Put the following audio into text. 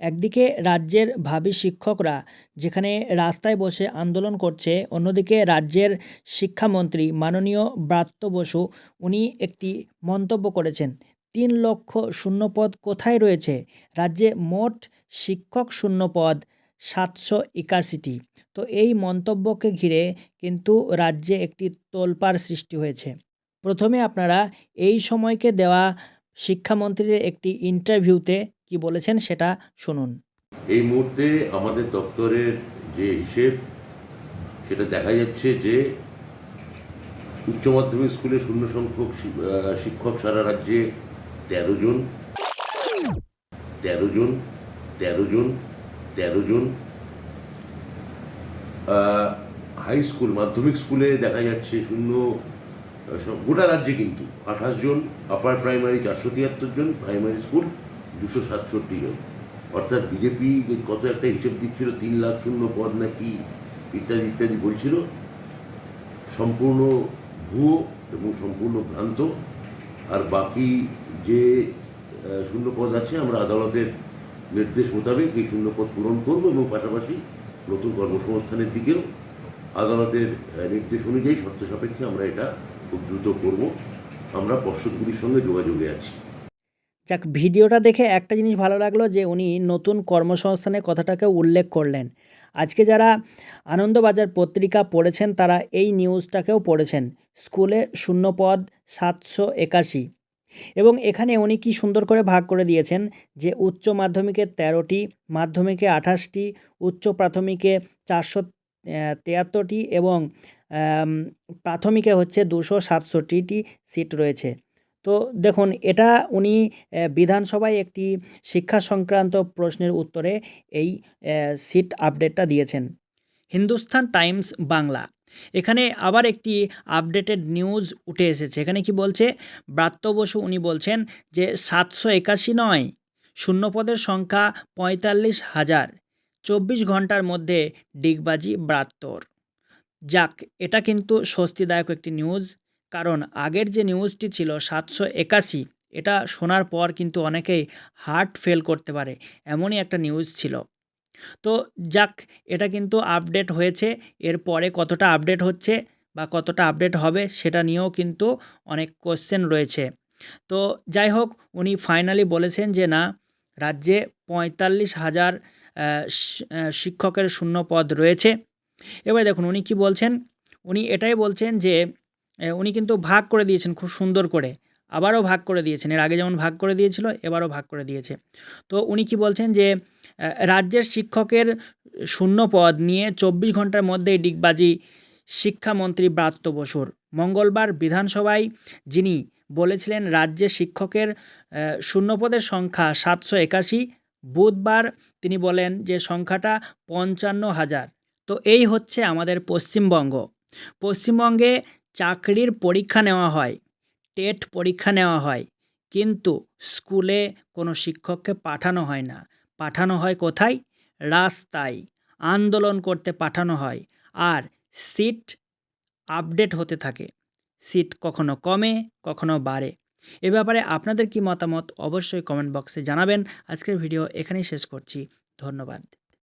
একদিকে রাজ্যের ভাবি শিক্ষকরা যেখানে রাস্তায় বসে আন্দোলন করছে, অন্যদিকে রাজ্যের শিক্ষামন্ত্রী মাননীয় ব্রাত্য বসু, উনি একটি মন্তব্য করেছেন, তিন লক্ষ শূন্যপদ কোথায় রয়েছে? রাজ্যে মোট শিক্ষক শূন্যপদ সাতশো একাশিটি। তো এই মন্তব্যকে ঘিরে কিন্তু রাজ্যে একটি তোলপাড় সৃষ্টি হয়েছে। প্রথমে আপনারা এই সময়কে দেওয়া শিক্ষামন্ত্রীর একটি ইন্টারভিউতে কি বলেছেন সেটা শুনুন। এই মুহূর্তে আমাদের দপ্তরের যে হিসেব, সেটা দেখা যাচ্ছে যে উচ্চ মাধ্যমিক স্কুলে শূন্য সংখ্যক শিক্ষক সারা রাজ্যে তেরো জন। তেরো জন তেরো জন তেরো জন। হাই স্কুল মাধ্যমিক স্কুলে দেখা যাচ্ছে শূন্য গোটা রাজ্যে কিন্তু আঠাশ জন আপার প্রাইমারি চারশো তিয়াত্তর জন প্রাইমারি স্কুল দুশো সাতষট্টি জন। অর্থাৎ বিজেপি কত একটা হিসেব দিচ্ছিল, তিন লাখ শূন্য পদ নাকি ইত্যাদি ইত্যাদি বলছিল, সম্পূর্ণ ভুয়ো এবং সম্পূর্ণ ভ্রান্ত। আর বাকি যে শূন্য পদ আছে, আমরা আদালতের নির্দেশ মোতাবেক এই শূন্য পদ পূরণ করব এবং পাশাপাশি নতুন কর্মসংস্থানের দিকেও আদালতের নির্দেশ অনুযায়ী শর্ত সাপেক্ষে আমরা এটা খুব দ্রুত করব। আমরা পর্ষদগুলির সঙ্গে যোগাযোগে আছি। যাক, ভিডিওটা দেখে একটা জিনিস ভালো লাগল যে উনি নতুন কর্মসংস্থানের কথাটাকে উল্লেখ করলেন। আজকে যারা আনন্দবাজার পত্রিকা পড়েছেন, তারা এই নিউজটাকেও পড়েছেন। স্কুলে শূন্যপদ সাতশো একাশি। এবং এখানে উনি কি সুন্দর করে ভাগ করে দিয়েছেন যে উচ্চ মাধ্যমিকে তেরোটি, মাধ্যমিকে আঠাশটি, উচ্চ প্রাথমিকে চারশো তিয়াত্তরটি এবং প্রাথমিকে হচ্ছে দুশো সাতষট্টিটি সিট রয়েছে। তো দেখুন, এটা উনি বিধানসভায় একটি শিক্ষা সংক্রান্ত প্রশ্নের উত্তরে এই সিট আপডেটটা দিয়েছেন। হিন্দুস্তান টাইমস বাংলা। এখানে আবার একটি আপডেটেড নিউজ উঠে এসেছে। এখানে কি বলছে? ব্রাত্য বসু উনি বলছেন যে, সাতশো একাশি নয় শূন্যপদের সংখ্যা পঁয়তাল্লিশ হাজার, চব্বিশ ঘণ্টার মধ্যে ডিগবাজি ব্রাত্তর যাক, এটা কিন্তু স্বস্তিদায়ক একটি নিউজ। কারণ আগের যে নিউজটি ছিল সাতশো একাশি, এটা শোনার পর কিন্তু অনেকেই হার্ট ফেল করতে পারে, এমনই একটা নিউজ ছিল। তো যাক, এটা কিন্তু আপডেট হয়েছে এরপরে কতটা আপডেট হচ্ছে বা কতটা আপডেট হবে সেটা নিয়েও কিন্তু অনেক কোশ্চেন রয়েছে। তো যাই হোক, উনি ফাইনালি বলেছেন যে না, রাজ্যে পঁয়তাল্লিশ হাজার শিক্ষকের শূন্য পদ রয়েছে। এবার দেখুন, উনি কি বলছেন? উনি এটাই বলছেন যে উনি কিন্তু ভাগ করে দিয়েছেন খুব সুন্দর করে। আবারও ভাগ করে দিয়েছেন। এর আগে যেমন ভাগ করে দিয়েছিল, এবারও ভাগ করে দিয়েছে। তো উনি কি বলছেন যে রাজ্যের শিক্ষকের শূন্য পদ নিয়ে চব্বিশ ঘণ্টার মধ্যেই ডিগবাজি শিক্ষামন্ত্রী ব্রাত্য বসুর। মঙ্গলবার বিধানসভায় যিনি বলেছিলেন রাজ্যে শিক্ষকের শূন্যপদের সংখ্যা সাতশো একাশি, বুধবার তিনি বলেন যে সংখ্যাটা পঞ্চান্ন হাজার। তো এই হচ্ছে আমাদের পশ্চিমবঙ্গ। পশ্চিমবঙ্গে চাকরির পরীক্ষা নেওয়া হয়, টেট পরীক্ষা নেওয়া হয়, কিন্তু স্কুলে কোনো শিক্ষককে পাঠানো হয় না। পাঠানো হয় কোথায়? রাস্তায়। আন্দোলন করতে পাঠানো হয় আর সিট আপডেট হতে থাকে। সিট কখনো কমে, কখনো বাড়ে। এ ব্যাপারে আপনাদের কি মতামত অবশ্যই কমেন্ট বক্সে জানাবেন। আজকের ভিডিও এখানেই শেষ করছি। ধন্যবাদ।